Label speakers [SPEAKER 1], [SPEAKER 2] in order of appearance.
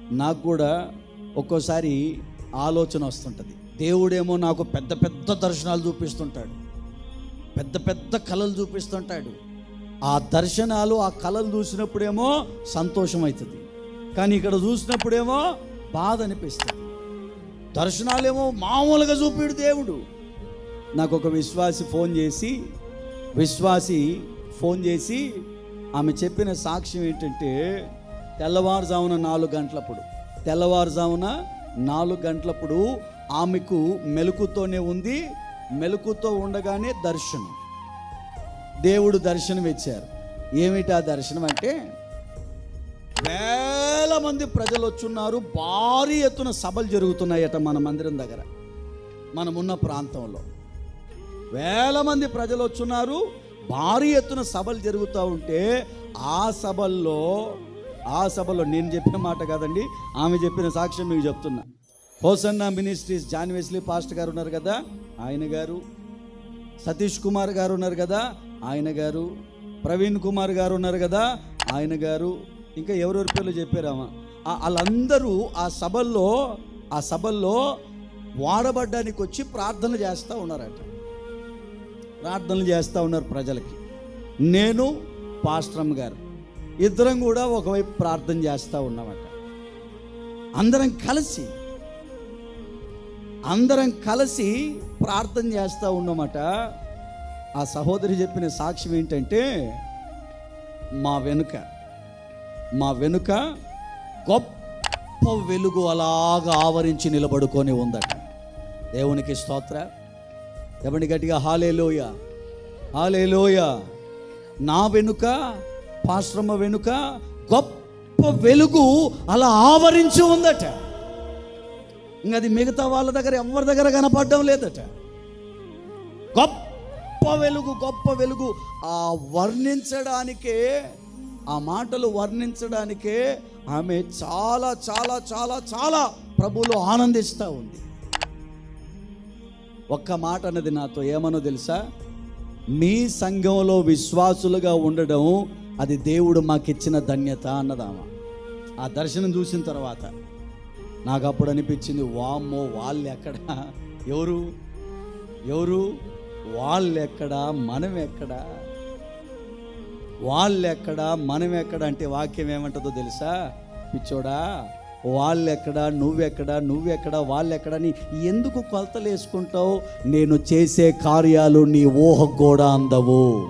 [SPEAKER 1] నాకు కూడా ఒక్కోసారి ఆలోచన వస్తుంటుంది. దేవుడేమో నాకు పెద్ద పెద్ద దర్శనాలు చూపిస్తుంటాడు. పెద్ద పెద్ద కళలు చూపిస్తుంటాడు. ఆ దర్శనాలు ఆ కళలు చూసినప్పుడేమో సంతోషం అవుతుంది కానీ ఇక్కడ చూసినప్పుడేమో బాధ అనిపిస్తుంది. దర్శనాలేమో మామూలుగా చూపిడు దేవుడు. నాకు ఒక విశ్వాసి ఫోన్ చేసి విశ్వాసి ఫోన్ చేసి ఆమె చెప్పిన సాక్ష్యం ఏంటంటే తెల్లవారుజామున నాలుగు గంటలప్పుడు. తెల్లవారుజామున నాలుగు గంటలప్పుడు ఆమెకు మెలకుతోనే ఉంది మెలకుతో ఉండగానే దర్శనం. దేవుడు దర్శనం ఇచ్చారు ఏమిటి ఆ దర్శనం అంటే వేల మంది ప్రజలు వచ్చున్నారు భారీ ఎత్తున సభలు జరుగుతున్నాయట మన మందిరం దగ్గర మనమున్న ప్రాంతంలో. వేల మంది ప్రజలు వచ్చున్నారు భారీ ఎత్తున సభలు జరుగుతూ ఉంటే ఆ సభల్లో ఆ సభలో నేను చెప్పిన మాట కాదండి ఆమె చెప్పిన సాక్ష్యం మీకు చెప్తున్నా. Hosanna ministries John Wesley pastor గారు ఉన్నారు కదా ఆయన గారు. సతీష్ కుమార్ గారు ఉన్నారు కదా ఆయన గారు. ప్రవీణ్ కుమార్ గారు ఉన్నారు కదా ఆయన గారు. ఇంకా ఎవరెవరి పేర్లు చెప్పారామా వాళ్ళందరూ ఆ సభల్లో ఆ సభల్లో వాడబడ్డానికి వచ్చి ప్రార్థన చేస్తూ ఉన్నారట. ప్రార్థనలు చేస్తూ ఉన్నారు ప్రజలకి. నేను పాస్ట్రమ్ గారు. ఇద్దరం కూడా ఒకవైపు ప్రార్థన చేస్తూ ఉన్నామట. అందరం కలిసి అందరం కలిసి ప్రార్థన చేస్తూ ఉన్నామట. ఆ సహోదరి చెప్పిన సాక్ష్యం ఏంటంటే మా వెనుక మా వెనుక గొప్ప వెలుగు అలాగా ఆవరించి నిలబడుకొని ఉందట. దేవునికి స్తోత్ర. ఎవరి గట్టిగా హాలేలోయ హాలేలోయ నా వెనుక పాశ్రమ వెనుక గొప్ప వెలుగు అలా ఆవరించి ఉందట. ఇంకా అది మిగతా వాళ్ళ దగ్గర ఎవరి దగ్గర కనపడడం లేదట. గొప్ప వెలుగు గొప్ప వెలుగు ఆ వర్ణించడానికే ఆ మాటలు వర్ణించడానికే ఆమె చాలా చాలా చాలా చాలా ప్రభులు ఆనందిస్తూ ఉంది. ఒక్క మాట అన్నది నాతో ఏమనో తెలుసా? మీ సంఘంలో విశ్వాసులుగా ఉండడం అది దేవుడు మాకిచ్చిన ధన్యత అన్నదామా. ఆ దర్శనం చూసిన తర్వాత నాకు అప్పుడు అనిపించింది వామ్మో వాళ్ళు ఎక్కడ ఎవరు? ఎవరు? వాళ్ళు ఎక్కడ మనం ఎక్కడ వాళ్ళు ఎక్కడ మనం ఎక్కడ అంటే వాక్యం ఏమంటుందో తెలుసా? పిచ్చోడా వాళ్ళు ఎక్కడ నువ్వెక్కడ? నువ్వెక్కడ? వాళ్ళు ఎక్కడ ఎందుకు కొలతలు వేసుకుంటావు నేను చేసే కార్యాలు నీ ఊహకు కూడా అందవు.